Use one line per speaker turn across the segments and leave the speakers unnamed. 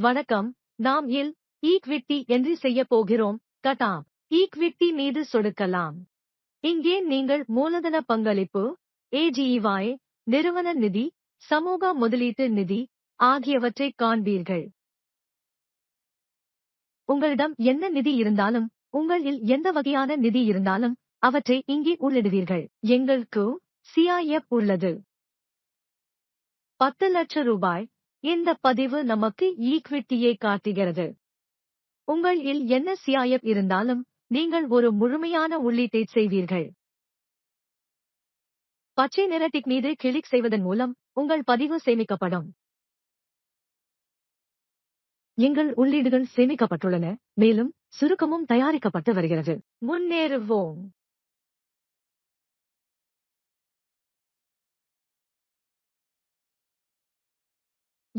வணக்கம் நாம் இல் ஈக்விட்டி என்று செய்ய போகிறோம் கட்டாம் ஈக்விட்டி மீது சொடுக்கலாம். இங்கே நீங்கள் மூலதன பங்களிப்பு ஏஜிஇவாய் நிறுவன நிதி சமூக முதலீட்டு நிதி ஆகியவற்றை காண்பீர்கள். உங்களிடம் என்ன நிதி இருந்தாலும் உங்களில் எந்த வகையான நிதி இருந்தாலும் அவற்றை இங்கே உள்ளிடுவீர்கள். எங்களுக்கு சிஐஎப் உள்ளது. பத்து லட்சம் ரூபாய் இந்த பதிவு நமக்கு ஈக்விட்டியை காட்டுகிறது. உங்களில் என்ன சியாயப் இருந்தாலும் நீங்கள் ஒரு முழுமையான உள்ளீட்டை செய்வீர்கள். பச்சை நிற டிக் மீது கிளிக் செய்வதன் மூலம் உங்கள் பதிவு சேமிக்கப்படும். எங்கள் உள்ளீடுகள் சேமிக்கப்பட்டுள்ளன மேலும் சுருக்கமும் தயாரிக்கப்பட்டு வருகிறது. முன்னேறுவோம்.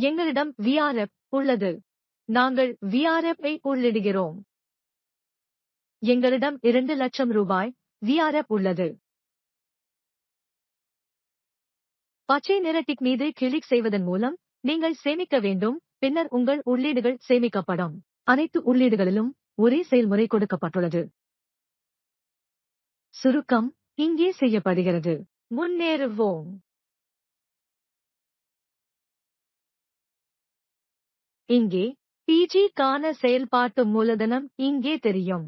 எங்களிடம் விஆர்எஃப் உள்ளது. நாங்கள் விஆர்எஃப் ஐ உள்ளிடுகிறோம். எங்களிடம் இரண்டு லட்சம் ரூபாய் விஆர்எப் உள்ளது. பச்சை நிற டிக் மீது கிளிக் செய்வதன் மூலம் நீங்கள் சேமிக்க வேண்டும். பின்னர் உங்கள் உள்ளீடுகள் சேமிக்கப்படும். அனைத்து உள்ளீடுகளிலும் ஒரே செயல்முறை கொடுக்கப்பட்டுள்ளது. சுருக்கம் இங்கே செய்யப்படுகிறது. முன்னேறுவோம். இங்கே பிஜி கான செயல்பாட்டு மூலதனம் இங்கே தெரியும்.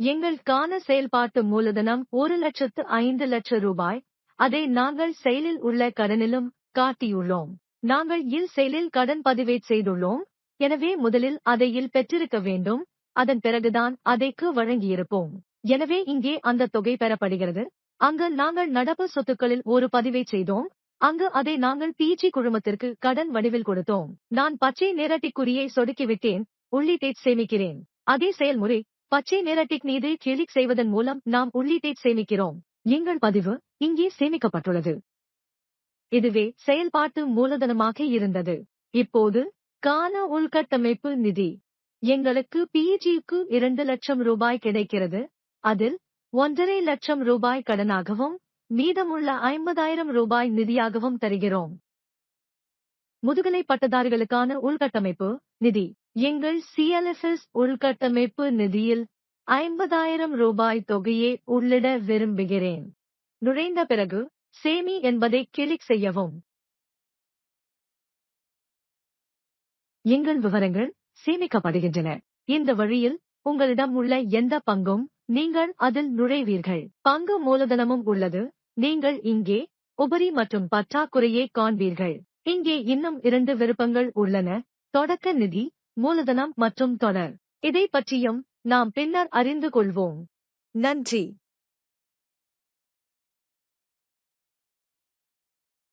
எங்கள் கான செயல்பாட்டு மூலதனம் ஒரு லட்சத்து ஐந்து லட்சம் ரூபாய். அதை நாங்கள் செயலில் உள்ள கடனிலும் காட்டியுள்ளோம். நாங்கள் இல் செயலில் கடன் பதிவேட் செய்துள்ளோம். எனவே முதலில் அதை இல் பெற்றிருக்க வேண்டும். அதன் பிறகுதான் அதைக்கு வழங்கியிருப்போம். எனவே இங்கே அந்த தொகை பெறப்படுகிறது. அங்கு நாங்கள் நடப்பு சொத்துக்களில் ஒரு பதிவை செய்தோம். அங்கு அதை நாங்கள் பிஜி குழுமத்திற்கு கடன் வடிவில் கொடுத்தோம். நான் பச்சை நிறட்டிக்குறியை சொடுக்கிவிட்டேன் உள்ளீட்டை சேமிக்கிறேன். அதே செயல்முறை பச்சை நிறட்டிக் மீது கிளிக் செய்வதன் மூலம் நாம் உள்ளீட்டை சேமிக்கிறோம். எங்கள் பதிவு இங்கே சேமிக்கப்பட்டுள்ளது. இதுவே செயல்பாட்டு மூலதனமாக இருந்தது. இப்போது கான உள்கட்டமைப்பு நிதி. எங்களுக்கு பிஜிக்கு இரண்டு லட்சம் ரூபாய் கிடைக்கிறது. அதில் ஒன்றரை லட்சம் ரூபாய் கடனாகவும் மீதமுள்ள ஐம்பதாயிரம் ரூபாய் நிதியாகவும் தருகிறோம். முதுகலை பட்டதாரிகளுக்கான உள்கட்டமைப்பு நிதி. எங்கள் சிஎல்எஸ்எஸ் உள்கட்டமைப்பு நிதியில் ஐம்பதாயிரம் ரூபாய் தொகையை உள்ளிட விரும்புகிறேன். நுழைந்த பிறகு சேமி என்பதை கிளிக் செய்யவும். எங்கள் விவரங்கள் சேமிக்கப்படுகின்றன. இந்த வழியில் உங்களிடம் உள்ள எந்த பங்கும் நீங்கள் அதில் நுழைவீர்கள். பங்கு மூலதனமும் உள்ளது. நீங்கள் இங்கே உபரி மற்றும் பற்றாக்குறையை காண்பீர்கள். இங்கே இன்னும் இரண்டு விருப்பங்கள் உள்ளன. தொடக்க நிதி மூலதனம் மற்றும் தொடர். இதை பற்றியும் நாம் பின்னர் அறிந்து கொள்வோம். நன்றி.